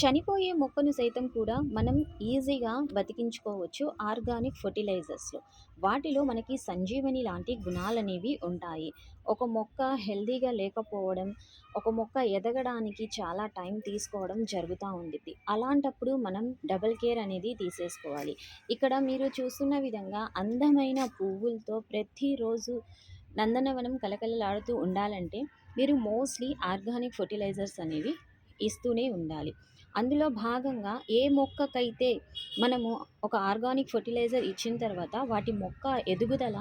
చనిపోయే మొక్కను సైతం కూడా మనం ఈజీగా బతికించుకోవచ్చు ఆర్గానిక్ ఫర్టిలైజర్స్లో. వాటిలో మనకి సంజీవని లాంటి గుణాలనేవి ఉంటాయి. ఒక మొక్క హెల్దీగా లేకపోవడం ఒక మొక్క ఎదగడానికి చాలా టైం తీసుకోవడం జరుగుతూ ఉండిద్ది. అలాంటప్పుడు మనం డబల్ కేర్ అనేది తీసేసుకోవాలి. ఇక్కడ మీరు చూస్తున్న విధంగా అందమైన పువ్వులతో ప్రతిరోజు నందనవనం కలకలలాడుతూ ఉండాలంటే మీరు మోస్ట్లీ ఆర్గానిక్ ఫర్టిలైజర్స్ అనేవి ఇస్తూనే ఉండాలి. అందులో భాగంగా ఏ మొక్కకైతే మనము ఒక ఆర్గానిక్ ఫర్టిలైజర్ ఇచ్చిన తర్వాత వాటి మొక్క ఎదుగుదల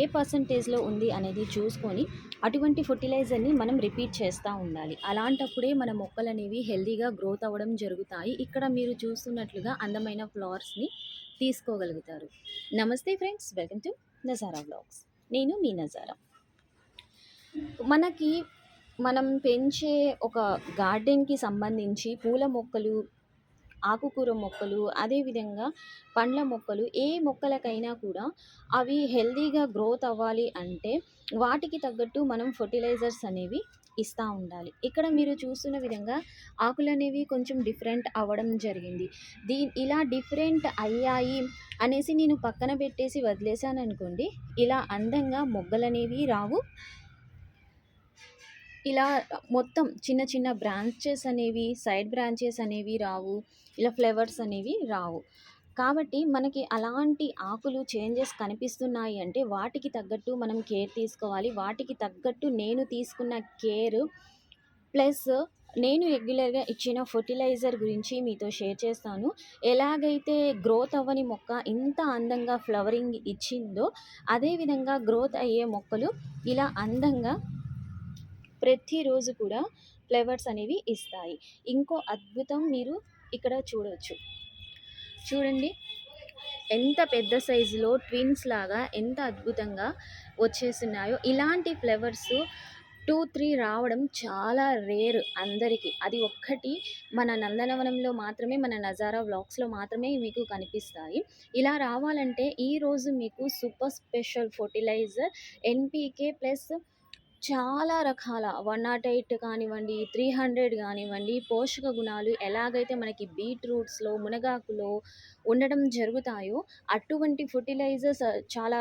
ఏ పర్సంటేజ్లో ఉంది అనేది చూసుకొని అటువంటి ఫర్టిలైజర్ని మనం రిపీట్ చేస్తూ ఉండాలి. అలాంటప్పుడే మన మొక్కలు అనేవి హెల్దీగా గ్రోత్ అవ్వడం జరుగుతాయి. ఇక్కడ మీరు చూస్తున్నట్లుగా అందమైన ఫ్లవర్స్ని తీసుకోగలుగుతారు. నమస్తే friends welcome to Nazara blogs నేను మీ నజారా. మనకి మనం పెంచే ఒక గార్డెన్కి సంబంధించి పూల మొక్కలు ఆకుకూర మొక్కలు అదేవిధంగా పండ్ల మొక్కలు ఏ మొక్కలకైనా కూడా అవి హెల్దీగా గ్రోత్ అవ్వాలి అంటే వాటికి తగ్గట్టు మనం ఫర్టిలైజర్స్ అనేవి ఇస్తూ ఉండాలి. ఇక్కడ మీరు చూస్తున్న విధంగా ఆకులు అనేవి కొంచెం డిఫరెంట్ అవ్వడం జరిగింది. దీ ఇలా డిఫరెంట్ అయ్యాయి అనేసి నేను పక్కన పెట్టేసి వదిలేసాను అనుకోండి ఇలా అందంగా మొగ్గలు అనేవి రావు. ఇలా మొత్తం చిన్న చిన్న బ్రాంచెస్ అనేవి సైడ్ బ్రాంచెస్ అనేవి రావు. ఇలా ఫ్లవర్స్ అనేవి రావు. కాబట్టి మనకి అలాంటి ఆకులు చేంజెస్ కనిపిస్తున్నాయి అంటే వాటికి తగ్గట్టు మనం కేర్ తీసుకోవాలి. వాటికి తగ్గట్టు నేను తీసుకున్న కేర్ ప్లస్ నేను రెగ్యులర్గా ఇచ్చిన ఫర్టిలైజర్ గురించి మీతో షేర్ చేస్తాను. ఎలాగైతే గ్రోత్ అవ్వని మొక్క ఇంత అందంగా ఫ్లవరింగ్ ఇచ్చిందో అదేవిధంగా గ్రోత్ అయ్యే మొక్కలు ఇలా అందంగా ప్రతిరోజు కూడా ఫ్లేవర్స్ అనేవి ఇస్తాయి. ఇంకో అద్భుతం మీరు ఇక్కడ చూడవచ్చు చూడండి. ఎంత పెద్ద సైజులో ట్విన్స్ లాగా ఎంత అద్భుతంగా వచ్చేస్తున్నాయో. ఇలాంటి ఫ్లేవర్స్ టూ త్రీ రావడం చాలా రేర్ అందరికీ. అది ఒక్కటి మన నందనవనంలో మాత్రమే మన నజారా వ్లాగ్స్లో మాత్రమే మీకు కనిపిస్తాయి. ఇలా రావాలంటే ఈరోజు మీకు super special fertilizer NPK plus చాలా రకాల వన్ నాట్ ఎయిట్ కానివ్వండి త్రీ హండ్రెడ్ కానివ్వండి పోషక గుణాలు ఎలాగైతే మనకి బీట్రూట్స్లో మునగాకులో ఉండడం జరుగుతాయో అటువంటి ఫర్టిలైజర్స్ చాలా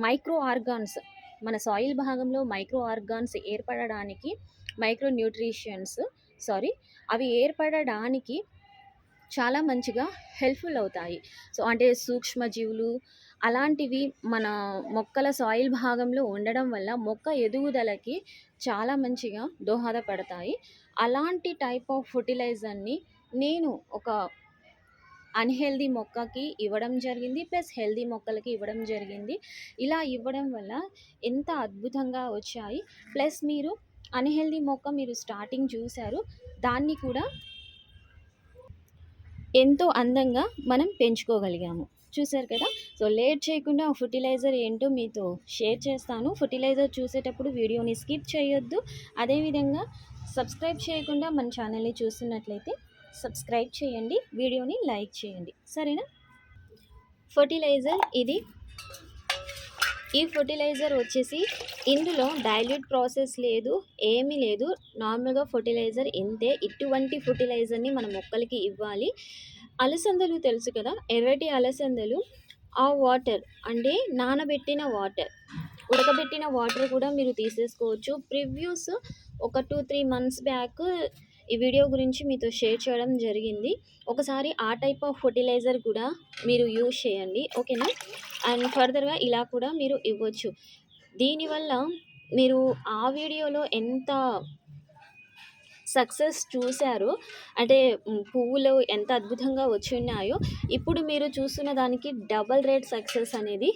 మైక్రో ఆర్గాన్స్ మన సాయిల్ భాగంలో మైక్రో ఆర్గాన్స్ ఏర్పడడానికి మైక్రో న్యూట్రిషన్స్ సారీ అవి ఏర్పడడానికి చాలా మంచిగా హెల్ప్ఫుల్ అవుతాయి. సో అంటే సూక్ష్మజీవులు అలాంటివి మన మొక్కల సాయిల్ భాగంలో ఉండడం వల్ల మొక్క ఎదుగుదలకి చాలా మంచిగా దోహదపడతాయి. అలాంటి టైప్ ఆఫ్ ఫర్టిలైజర్ని నేను ఒక అన్హెల్దీ మొక్కకి ఇవ్వడం జరిగింది ప్లస్ హెల్దీ మొక్కలకి ఇవ్వడం జరిగింది. ఇలా ఇవ్వడం వల్ల ఎంత అద్భుతంగా వచ్చాయి. ప్లస్ మీరు అన్హెల్దీ మొక్క మీరు స్టార్టింగ్ చూశారు దాన్ని కూడా ఎంతో అందంగా మనం పెంచుకోగలిగాము. చూసారు కదా? సో లేట్ చేయకుండా ఫర్టిలైజర్ ఏంటో మీతో షేర్ చేస్తాను. ఫర్టిలైజర్ చూసేటప్పుడు వీడియోని స్కిప్ చేయొద్దు. అదేవిధంగా సబ్స్క్రైబ్ చేయకుండా మన ఛానల్ని చూస్తున్నట్లయితే సబ్స్క్రైబ్ చేయండి వీడియోని లైక్ చేయండి. సరేనా? ఫర్టిలైజర్ ఇది ఈ ఫర్టిలైజర్ వచ్చేసి ఇందులో డైల్యూట్ ప్రాసెస్ లేదు ఏమీ లేదు. నార్మల్గా ఫర్టిలైజర్ ఇంతే. ఇటువంటి ఫర్టిలైజర్ని మన మొక్కలకి ఇవ్వాలి. అలసందలు తెలుసు కదా? ఎర్రటి అలసందలు ఆ వాటర్ అంటే నానబెట్టిన వాటర్ ఉడకబెట్టిన వాటర్ కూడా మీరు తీసేసుకోవచ్చు. ప్రివ్యూస్ ఒక టూ త్రీ మంత్స్ బ్యాక్ ఈ వీడియో గురించి మీతో షేర్ చేయడం జరిగింది. ఒకసారి ఆ టైప్ ఆఫ్ ఫర్టిలైజర్ కూడా మీరు యూజ్ చేయండి ఓకేనా? అండ్ ఫర్దర్గా ఇలా కూడా మీరు ఇవ్వచ్చు. దీనివల్ల మీరు ఆ వీడియోలో ఎంత సక్సెస్ చూశారు అంటే పువ్వులు ఎంత అద్భుతంగా వచ్చి ఉన్నాయో ఇప్పుడు మీరు చూస్తున్న దానికి డబల్ రేట్ సక్సెస్ అనేది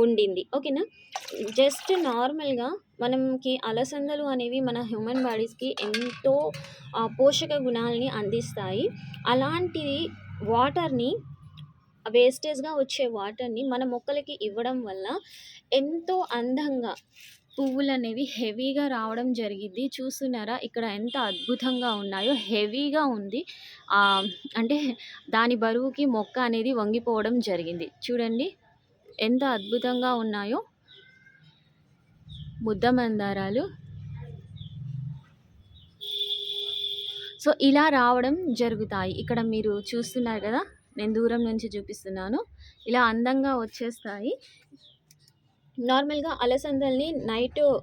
ఉండింది. ఓకేనా? జస్ట్ నార్మల్గా మనకి అలసందలు అనేవి మన హ్యూమన్ బాడీస్కి ఎంతో పోషక గుణాలని అందిస్తాయి. అలాంటి వాటర్ని వేస్టేజ్గా వచ్చే వాటర్ని మన మొక్కలకి ఇవ్వడం వల్ల ఎంతో అందంగా పువ్వులు అనేవి హెవీగా రావడం జరిగింది. చూస్తున్నారా? ఇక్కడ ఎంత అద్భుతంగా ఉన్నాయో. హెవీగా ఉంది. అంటే దాని బరువుకి మొక్క అనేది వంగిపోవడం జరిగింది. చూడండి. ఎంత అద్భుతంగా ఉన్నాయో. ముద్ద మందారాలు సో ఇలా రావడం జరుగుతాయి. ఇక్కడ మీరు చూస్తున్నారు కదా నేను దూరం నుంచి చూపిస్తున్నాను. ఇలా అందంగా వచ్చేస్తాయి. నార్మల్గా అలసందల్ని నైట్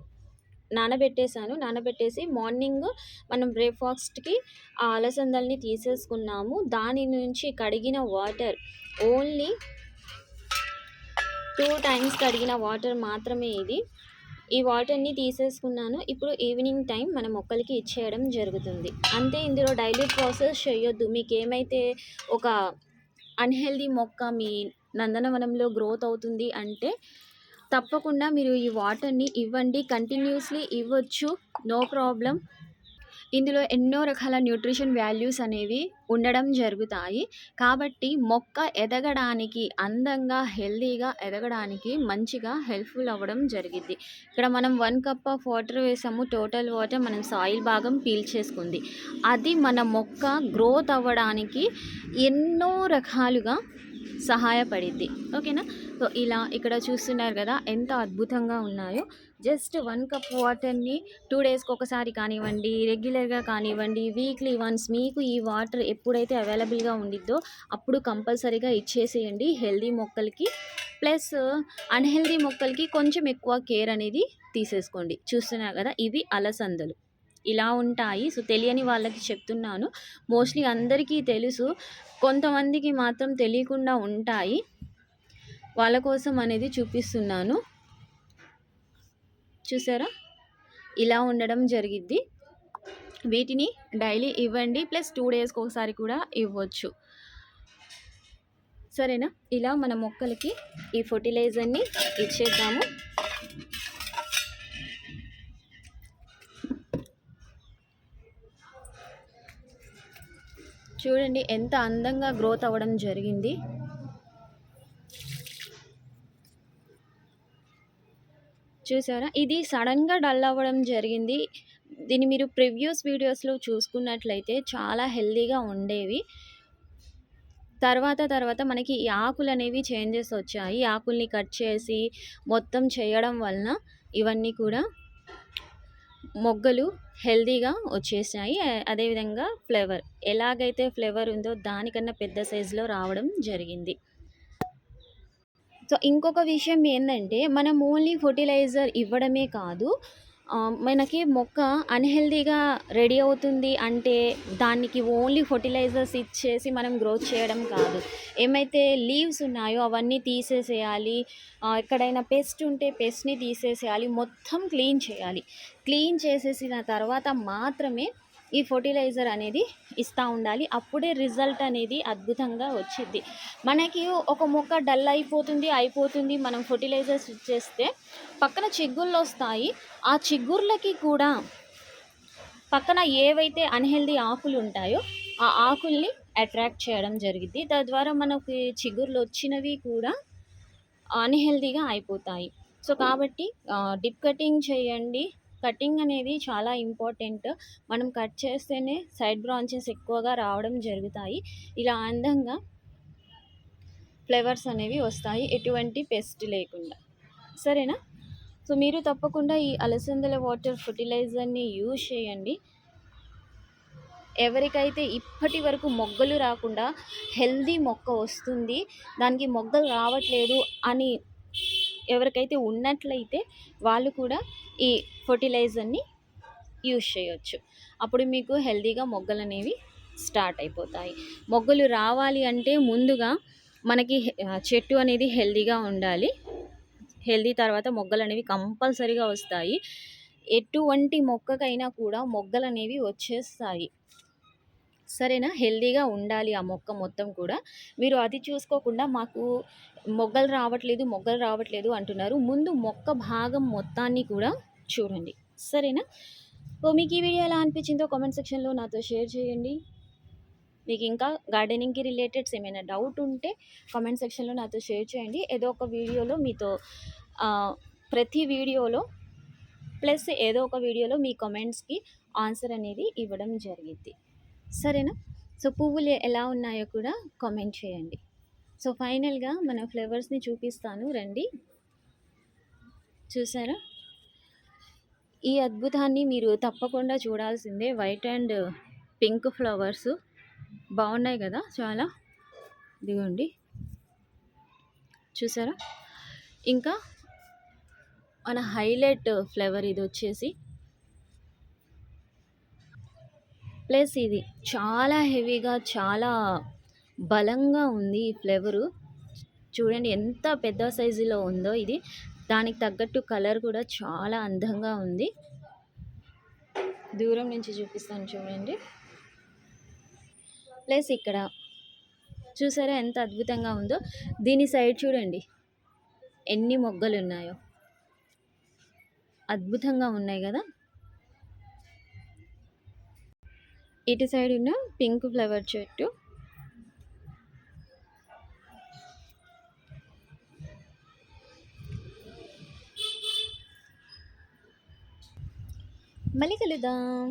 నానబెట్టేశాను. నానబెట్టేసి మార్నింగ్ మనం బ్రేక్ఫాస్ట్కి ఆ అలసందల్ని తీసేసుకున్నాము. దాని నుంచి కడిగిన వాటర్ ఓన్లీ టూ టైమ్స్ కడిగిన వాటర్ మాత్రమే ఇది. ఈ వాటర్ని తీసేసుకున్నాను. ఇప్పుడు ఈవినింగ్ టైం మన మొక్కలకి ఇచ్చేయడం జరుగుతుంది. అంతే ఇందులో డైలీ ప్రాసెస్ చేయొద్దు. మీకు ఏమైతే ఒక అన్హెల్దీ మొక్క మీ నందనవనంలో గ్రోత్ అవుతుంది అంటే తప్పకుండా మీరు ఈ వాటర్ని ఇవ్వండి. కంటిన్యూస్లీ ఇవ్వచ్చు. No problem. ఇందులో ఎన్నో రకాల న్యూట్రిషన్ వాల్యూస్ అనేవి ఉండడం జరుగుతాయి. కాబట్టి మొక్క ఎదగడానికి అందంగా హెల్దీగా ఎదగడానికి మంచిగా హెల్ప్ఫుల్ అవ్వడం జరిగింది ఇక్కడ మనం వన్ కప్ ఆఫ్ వాటర్ వేసాము. టోటల్ వాటర్ మనం సాయిల్ భాగం పీల్ చేసుకుంది. అది మన మొక్క గ్రోత్ అవ్వడానికి ఎన్నో రకాలుగా సహాయపడిద్ది. ఓకేనా? సో ఇలా ఇక్కడ చూస్తున్నారు కదా ఎంత అద్భుతంగా ఉన్నాయో. జస్ట్ వన్ కప్ వాటర్ని టూ డేస్కి ఒకసారి కానివ్వండి రెగ్యులర్గా కానివ్వండి వీక్లీ వన్స్ మీకు ఈ వాటర్ ఎప్పుడైతే అవైలబుల్గా ఉండిద్దో అప్పుడు కంపల్సరీగా ఇచ్చేసేయండి హెల్దీ మొక్కలకి. ప్లస్ అన్హెల్దీ మొక్కలకి కొంచెం ఎక్కువ కేర్ అనేది తీసేసుకోండి. చూస్తున్నారు కదా ఇవి అలసందలు. ఇలా ఉంటాయి. సో తెలియని వాళ్ళకి చెప్తున్నాను. మోస్ట్లీ అందరికీ తెలుసు. కొంతమందికి మాత్రం తెలియకుండా ఉంటాయి. వాళ్ళ కోసం అనేది చూపిస్తున్నాను. చూసారా? ఇలా ఉండడం జరిగిద్ది. వీటిని డైలీ ఇవ్వండి. ప్లస్ టూ డేస్కి ఒకసారి కూడా ఇవ్వచ్చు. సరేనా? ఇలా మన మొక్కలకి ఈ ఫర్టిలైజర్ని ఇచ్చేద్దాము. చూడండి ఎంత అందంగా గ్రోత్ అవ్వడం జరిగింది. చూసారా? ఇది సడన్గా డల్ అవ్వడం జరిగింది. దీన్ని మీరు ప్రివ్యూస్ వీడియోస్లో చూసుకున్నట్లయితే చాలా హెల్దీగా ఉండేవి. తర్వాత తర్వాత మనకి ఈ ఆకులు అనేవి చేంజెస్ వచ్చాయి. ఆకుల్ని కట్ చేసి మొత్తం చేయడం వలన ఇవన్నీ కూడా మొగ్గలు హెల్దీగా వచ్చేసాయి అదేవిధంగా ఫ్లేవర్. ఎలాగైతే ఫ్లేవర్ ఉందో దానికన్నా పెద్ద సైజులో రావడం జరిగింది. సో ఇంకొక విషయం ఏంటంటే మనం ఓన్లీ ఫర్టిలైజర్ ఇవ్వడమే కాదు మనకి మొక్క అన్హెల్దీగా రెడీ అవుతుంది అంటే దానికి ఓన్లీ ఫర్టిలైజర్స్ ఇచ్చేసి మనం గ్రోత్ చేయడం కాదు. ఏమైతే లీవ్స్ ఉన్నాయో అవన్నీ తీసేసేయాలి. ఎక్కడైనా పెస్ట్ ఉంటే పెస్ట్ని తీసేసేయాలి. మొత్తం క్లీన్ చేయాలి. క్లీన్ చేసేసిన తర్వాత మాత్రమే ఈ ఫర్టిలైజర్ అనేది ఇస్తూ ఉండాలి. అప్పుడే రిజల్ట్ అనేది అద్భుతంగా వచ్చింది మనకి ఒక మొక్క డల్ అయిపోతుంది అయిపోతుంది మనం ఫర్టిలైజర్స్ ఇచ్చేస్తే పక్కన చిగుళ్ళు వస్తాయి. ఆ చిగుర్లకి కూడా పక్కన ఏవైతే అన్హెల్దీ ఆకులు ఉంటాయో ఆ ఆకుల్ని అట్రాక్ట్ చేయడం జరిగింది. తద్వారా మనకి చిగుర్లు వచ్చినవి కూడా అన్హెల్దీగా అయిపోతాయి. సో కాబట్టి డిప్ కటింగ్ చేయండి. కటింగ్ అనేది చాలా ఇంపార్టెంట్. మనం కట్ చేస్తేనే సైడ్ బ్రాంచెస్ ఎక్కువగా రావడం జరుగుతాయి. ఇలా అందంగా ఫ్లేవర్స్ అనేవి వస్తాయి. ఎటువంటి పెస్ట్ లేకుండా. సరేనా? సో మీరు తప్పకుండా ఈ అలసందల వాటర్ ఫర్టిలైజర్ని యూజ్ చేయండి. ఎవరికైతే ఇప్పటి వరకు మొగ్గలు రాకుండా హెల్దీ మొక్క వస్తుంది దానికి మొగ్గలు రావట్లేదు అని ఎవరికైతే ఉన్నట్లయితే వాళ్ళు కూడా ఈ ఫర్టిలైజర్ని యూజ్ చేయొచ్చు. అప్పుడు మీకు హెల్తీగా మొగ్గలు అనేవి స్టార్ట్ అయిపోతాయి. మొగ్గలు రావాలి అంటే ముందుగా మనకి చెట్టు అనేది హెల్తీగా ఉండాలి. హెల్దీ తర్వాత మొగ్గలు అనేవి కంపల్సరీగా వస్తాయి. ఎటువంటి మొక్కకైనా కూడా మొగ్గలు అనేవి వచ్చేస్తాయి. సరేనా? హెల్దీగా ఉండాలి ఆ మొక్క మొత్తం కూడా. మీరు అది చూసుకోకుండా మాకు మొగ్గలు రావట్లేదు మొగ్గలు రావట్లేదు అంటున్నారు. ముందు మొక్క భాగం మొత్తాన్ని కూడా చూడండి. సరేనా? సో మీకు ఈ వీడియో ఎలా అనిపించిందో కామెంట్ సెక్షన్లో నాతో షేర్ చేయండి. మీకు ఇంకా గార్డెనింగ్కి రిలేటెడ్స్ ఏమైనా డౌట్ ఉంటే కామెంట్ సెక్షన్లో నాతో షేర్ చేయండి. ఏదో ఒక వీడియోలో మీతో ప్రతి వీడియోలో ప్లస్ ఏదో ఒక వీడియోలో మీ కామెంట్స్కి ఆన్సర్ అనేది ఇవ్వడం జరిగింది సరేనా? సో పువ్వులు ఎలా ఉన్నాయో కూడా కామెంట్ చేయండి. సో ఫైనల్గా మన ఫ్లేవర్స్ని చూపిస్తాను రండి. చూసారా? ఈ అద్భుతాన్ని మీరు తప్పకుండా చూడాల్సిందే. వైట్ అండ్ పింక్ ఫ్లవర్స్ బాగున్నాయి కదా చాలా. ఇదిగోండి. చూసారా? ఇంకా మన హైలైట్ ఫ్లేవర్ ఇది వచ్చేసి ప్లస్ ఇది చాలా హెవీగా చాలా బలంగా ఉంది ఈ ఫ్లేవరు. చూడండి ఎంత పెద్ద సైజులో ఉందో ఇది. దానికి తగ్గట్టు కలర్ కూడా చాలా అందంగా ఉంది. దూరం నుంచి చూపిస్తాను చూడండి. ప్లస్ ఇక్కడ చూసారా ఎంత అద్భుతంగా ఉందో. దీని సైడ్ చూడండి ఎన్ని మొగ్గలు ఉన్నాయో అద్భుతంగా ఉన్నాయి కదా. ఇటు సైడ్ ఉన్న పింక్ ఫ్లవర్ చెట్టు. మళ్ళీ కలుద్దాం